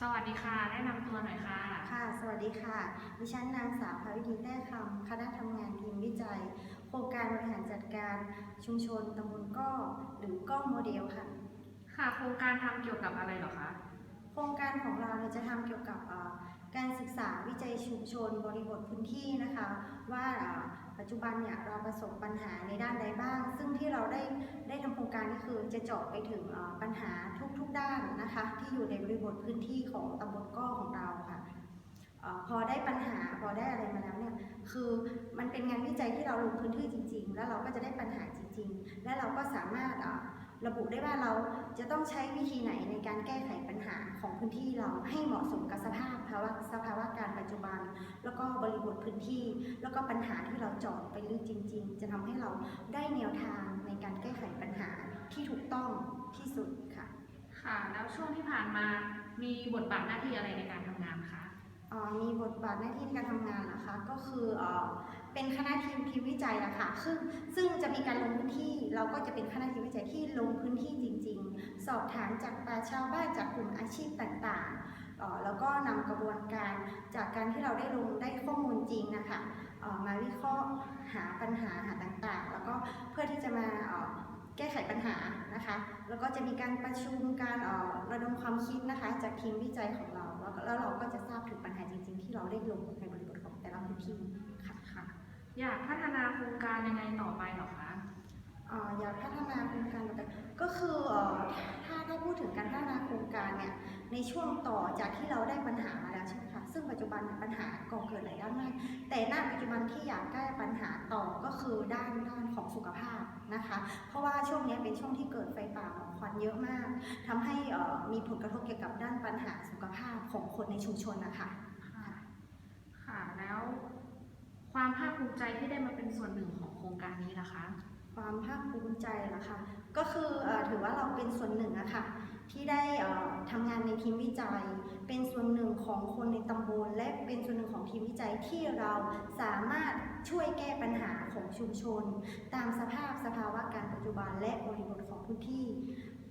สวัสดีค่ะ แนะนำตัวหน่อยค่ะ ค่ะ สวัสดีค่ะ ดิฉันนางสาวภาวิธีแต้คำคณะทำงานทีมวิจัย โครงการบริหารจัดการชุมชนตำบลก้อหรือก้อโมเดลค่ะ ค่ะ โครงการทำเกี่ยวกับอะไรเหรอคะ โครงการของเราเนี่ยจะทำเกี่ยวกับเอ่อการศึกษาวิจัยชุมชนบริบทพื้นที่นะคะ ว่าเอ่อปัจจุบันเนี่ยเราประสบปัญหาในด้านใดบ้าง ซึ่งที่เราได้ได้ทำโครงการนี่คือ จะเจาะไปถึงปัญหาทุกๆด้านนะคะที่อยู่ในบริบทพื้นที่ของตำบลก้อของเราค่ะพอได้ปัญหาพอได้อะไรมาแล้วเนี่ยคือมันเป็นงานวิจัยที่เราลงพื้นที่จริง ๆ แล้วเราก็จะได้ปัญหาจริง ๆ และเราก็สามารถระบุได้ว่าเราจะต้องใช้วิธีไหนในการแก้ไขปัญหาของพื้นที่เราให้เหมาะสมกับสภาพภาวะสภาวะการปัจจุบัน แล้วก็บริบทพื้นที่ แล้วก็ปัญหาที่เราเจาะไปลึกจริง ๆ จะทำให้เราได้แนวทางในการแก้ไขปัญหา ที่ถูกต้องที่สุดค่ะ ค่ะ แล้วช่วงที่ผ่านมามีบทบาทหน้าที่อะไรในการทำงานคะเอ่อมีบทบาทหน้าที่ในการทำงานนะคะก็คือเอ่อเป็นคณะทีมทีมวิจัยนะคะซึ่งซึ่งจะมีการลงพื้นที่เราก็จะเป็นคณะทีมวิจัยที่ลงพื้นที่จริง ๆ สอบถามจากประชาวบ้านจากกลุ่มอาชีพต่างๆเอ่อแล้วก็นำกระบวนการจากการที่เราได้ลงได้ข้อมูลจริงนะคะเอ่อมาวิเคราะห์หาปัญหาหาต่างๆ แล้วก็เพื่อที่จะมาเอ่อ แก้ไขปัญหานะคะ แล้วก็จะมีการประชุมการเอ่อระดมความคิดนะคะ จากทีมวิจัยของเราแล้วก็แล้วเราก็จะทราบถึงปัญหาจริง ๆ ที่เราได้ลงในบริบทของแต่ละพื้นที่ค่ะค่ะ อยากพัฒนาโครงการยังไงต่อไปเหรอคะเอ่ออยากพัฒนาโครงการต่อไปก็คือเอ่อถ้าถ้าพูดถึงการ ในช่วงต่อจากที่เราได้ปัญหามาแล้วใช่ไหมคะซึ่งปัจจุบันเนี่ยปัญหาก่อเกิดหลายด้านมาก แต่ณปัจจุบันที่อยากแก้ปัญหาต่อก็คือด้านด้านของสุขภาพนะคะ เพราะว่าช่วงนี้เป็นช่วงที่เกิดไฟป่าหมอกควันเยอะมากทำให้เอ่อมีผลกระทบเกี่ยวกับด้านปัญหาสุขภาพของคนในชุมชนนะคะค่ะค่ะแล้วความภาคภูมิใจที่ได้มาเป็นส่วนหนึ่งของโครงการนี้ล่ะคะ ความภาคภูมิใจเหรอคะก็คือเออถือว่าเราเป็นส่วนหนึ่งอะค่ะ ที่ได้ทำงานในทีมวิจัย เป็นส่วนหนึ่งของคนในตำบล และเป็นส่วนหนึ่งของทีมวิจัยที่เราสามารถช่วยแก้ปัญหาของชุมชน ตามสภาพสภาวะการปัจจุบันและบริบทของพื้นที่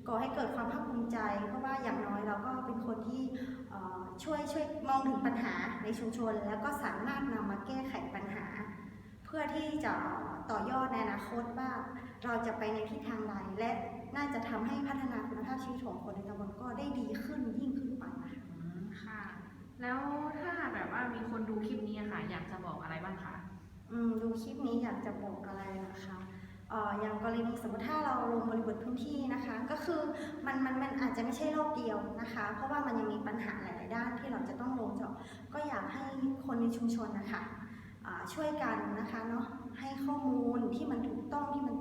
ก่อให้เกิดความภาคภูมิใจ เพราะว่าอย่างน้อยเราก็เป็นคนที่ช่วยช่วยมองถึงปัญหาในชุมชน แล้วก็สามารถนำมาแก้ไขปัญหา เพื่อที่จะต่อยอดในอนาคตว่าเราจะไปในทิศทางใดและ น่าจะทำให้พัฒนาคุณภาพชีวิตของคนในตำบลก็ได้ดีขึ้นยิ่งขึ้นไปนะคะอืมค่ะ แล้วถ้าแบบว่ามีคนดูคลิปนี้อะค่ะ อยากจะบอกอะไรบ้างคะอืมดูคลิปนี้อยากจะบอกอะไรนะคะเอ่ออย่างกรณีสมมติถ้าเราลงบริบทพื้นที่นะคะ ก็คือมันมันมันอาจจะไม่ใช่โลกเดียวนะคะ เพราะว่ามันยังมีปัญหาหลาย ๆ ด้านที่เราจะต้องลงเจาะก็อยากให้คนในชุมชนนะคะอ่าช่วยกันนะคะเนาะให้ข้อมูลที่มันถูก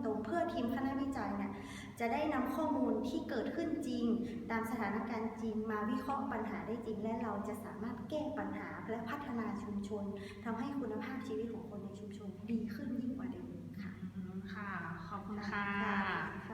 ต้องที่มันตรง เพื่อทีมคณะวิจัยเนี่ยจะได้นำข้อมูลที่เกิดขึ้นจริง ตามสถานการณ์จริงมาวิเคราะห์ปัญหาได้จริง และเราจะสามารถแก้ปัญหาและพัฒนาชุมชนทำให้คุณภาพชีวิตของคนในชุมชนดีขึ้นยิ่งกว่าเดิมค่ะอืมค่ะขอบคุณค่ะค่ะ